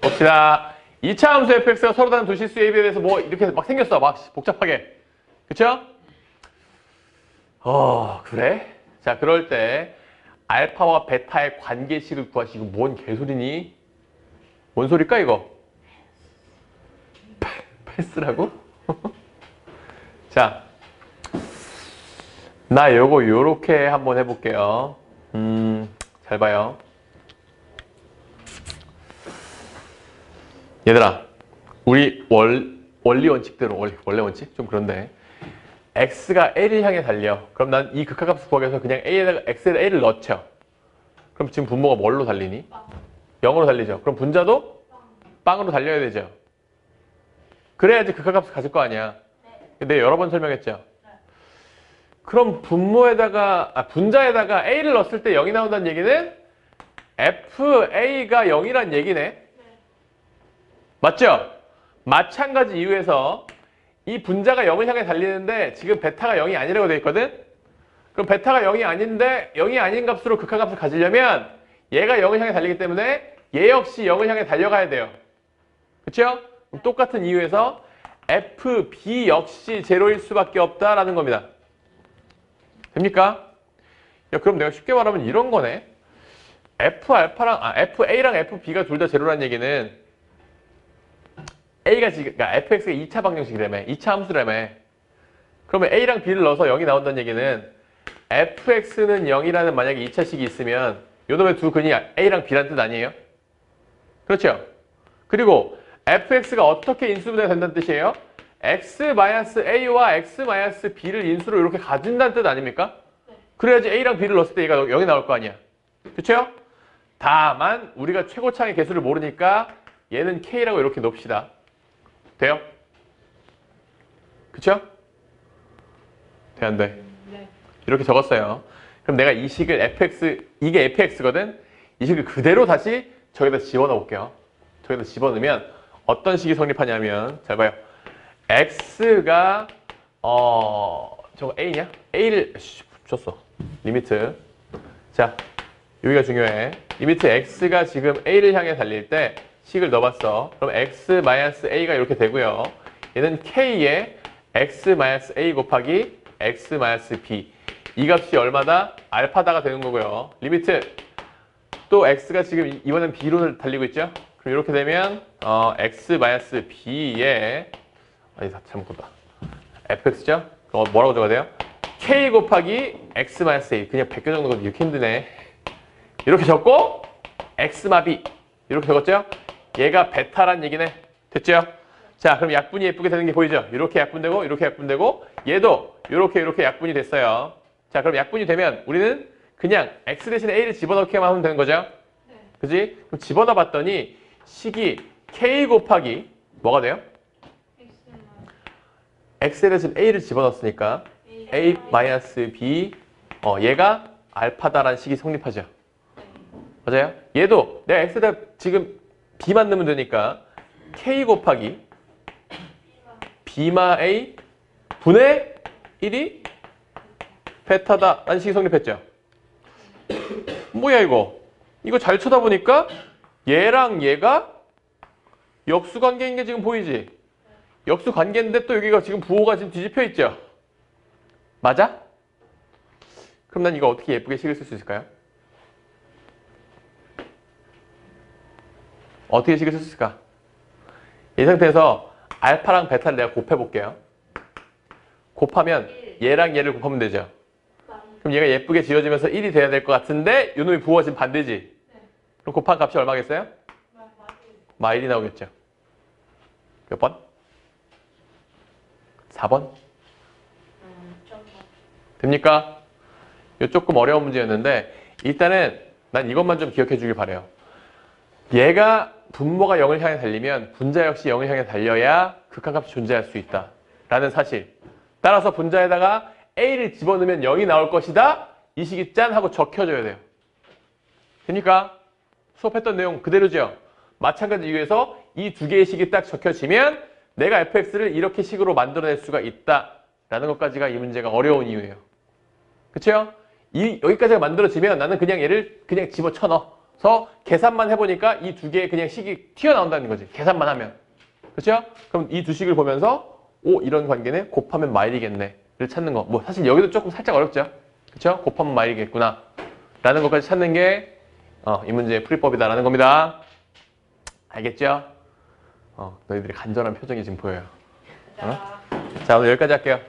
봅시다. 2차 함수 fx가 서로 다른 a, b에 대해서 뭐 이렇게 막 생겼어. 막 복잡하게. 그쵸? 어, 그래? 자, 그럴 때 알파와 베타의 관계식을 구하시고 뭔 개소리니? 뭔 소릴까 이거? 패- 패스라고? 자, 나 요거 요렇게 한번 해볼게요. 음, 잘 봐요. 얘들아, 우리 월, 원리 원칙대로, 원- 원래 원칙? 좀 그런데. x가 l을 향해 달려. 그럼 난 이 극한값을 구하기 위해서 그냥 a에다가 x에다 a를 넣죠. 그럼 지금 분모가 뭘로 달리니? 0으로 달리죠. 그럼 분자도 빵으로 달려야 되죠. 그래야지 극한값을 가질 거 아니야. 근데 여러 번 설명했죠. 그럼 분모에다가 아, 분자에다가 a를 넣었을 때 0이 나온다는 얘기는 fa가 0이란 얘기네. 맞죠? 마찬가지 이유에서 이 분자가 0을 향해 달리는데 지금 베타가 0이 아니라고 되어 있거든? 그럼 베타가 0이 아닌데 0이 아닌 값으로 극한값을 가지려면 얘가 0을 향해 달리기 때문에 얘 역시 0을 향해 달려가야 돼요. 그럼 똑같은 이유에서 FB 역시 제로일 수밖에 없다라는 겁니다. 됩니까? 야, 그럼 내가 쉽게 말하면 이런 거네. F 알파랑 아 FA랑 FB가 둘 다 제로라는 얘기는 A가 지금 그러니까 FX가 2차 방정식이라며 2차 함수라며 그러면 A랑 B를 넣어서 0이 나온다는 얘기는 FX는 0이라는 만약에 2차식이 있으면 요놈의 두 근이 A랑 B란 뜻 아니에요? 그렇죠? 그리고 fx가 어떻게 인수분해가 된다는 뜻이에요? x-a와 x-b를 인수로 이렇게 가진다는 뜻 아닙니까? 그래야지 a랑 b를 넣었을 때 얘가 0이 나올 거 아니야. 그렇죠? 다만 우리가 최고창의 개수를 모르니까 얘는 k라고 이렇게 놓읍시다. 돼요? 그렇죠? 돼, 안 돼? 네. 이렇게 적었어요. 그럼 내가 이 식을 fx, 이게 fx거든? 이 식을 그대로 다시 저기다 집어넣을게요. 저기다 집어넣으면 어떤 식이 성립하냐면, 잘 봐요. x가, 어, 저거 a냐? a를, 씨, 붙였어. 리미트. 자, 여기가 중요해. 리미트 x가 지금 a를 향해 달릴 때 식을 넣어봤어. 그럼 x-a가 이렇게 되고요. 얘는 k에 x-a 곱하기 x-b. 이 값이 얼마다? 알파다가 되는 거고요. 리미트. 또 x가 지금 이번엔 b로 달리고 있죠? 그럼 이렇게 되면 어, x-b에 아니 잘못 봤다. fx죠? 그럼 뭐라고 적어야 돼요? k 곱하기 x-a 그냥 베껴 적는 거 이렇게 힘드네. 이렇게 적고 x마비 이렇게 적었죠? 얘가 베타란 얘기네. 됐죠? 자, 그럼 약분이 예쁘게 되는 게 보이죠? 이렇게 약분되고 이렇게 약분되고 얘도 이렇게 이렇게 약분이 됐어요. 자, 그럼 약분이 되면 우리는 그냥 x 대신에 a를 집어넣기만 하면 되는 거죠? 그지? 그럼 집어넣어 봤더니 식이 k 곱하기 뭐가 돼요? x에 대신 a를 집어넣었으니까 a 마이너스 b 어 얘가 알파다라는 식이 성립하죠. 맞아요? 얘도 내가 x에다 지금 b만 넣으면 되니까 k 곱하기 b마 a 분의 1이 베타다 라는 식이 성립했죠. 뭐야 이거? 이거 잘 쳐다보니까 얘랑 얘가 역수 관계인 게 지금 보이지? 역수 관계인데 또 여기가 지금 부호가 지금 뒤집혀 있죠? 맞아? 그럼 난 이거 어떻게 예쁘게 식을 쓸 수 있을까요? 어떻게 식을 쓸 수 있을까? 이 상태에서 알파랑 베타를 내가 곱해볼게요. 곱하면 얘랑 얘를 곱하면 되죠. 그럼 얘가 예쁘게 지어지면서 1이 돼야 될 것 같은데 부호가 지금 반대지? 그럼 곱한 값이 얼마겠어요? 마일이 나오겠죠. 몇 번? 4번? 됩니까? 이 조금 어려운 문제였는데 일단은 난 이것만 좀 기억해 주길 바래요. 얘가 분모가 0을 향해 달리면 분자 역시 0을 향해 달려야 극한값이 존재할 수 있다. 라는 사실. 따라서 분자에다가 a를 집어넣으면 0이 나올 것이다. 이 식이 짠 하고 적혀줘야 돼요. 됩니까? 수업했던 내용 그대로죠. 마찬가지 이유에서 이 두 개의 식이 딱 적혀지면 내가 fx를 이렇게 식으로 만들어낼 수가 있다라는 것까지가 이 문제가 어려운 이유예요. 그쵸? 이, 여기까지가 만들어지면 나는 그냥 얘를 그냥 집어쳐 넣어. 그래서 계산만 해보니까 이 두 개의 그냥 식이 튀어나온다는 거지. 계산만 하면. 그렇죠? 그럼 이 두 식을 보면서 오 이런 관계는 곱하면 마일이겠네를 찾는 거. 뭐 사실 여기도 조금 살짝 어렵죠. 그렇죠? 곱하면 마일이겠구나. 라는 것까지 찾는 게 어, 이 문제의 풀이법이다라는 겁니다. 알겠죠? 어, 너희들의 간절한 표정이 지금 보여요. 어? 자 오늘 여기까지 할게요.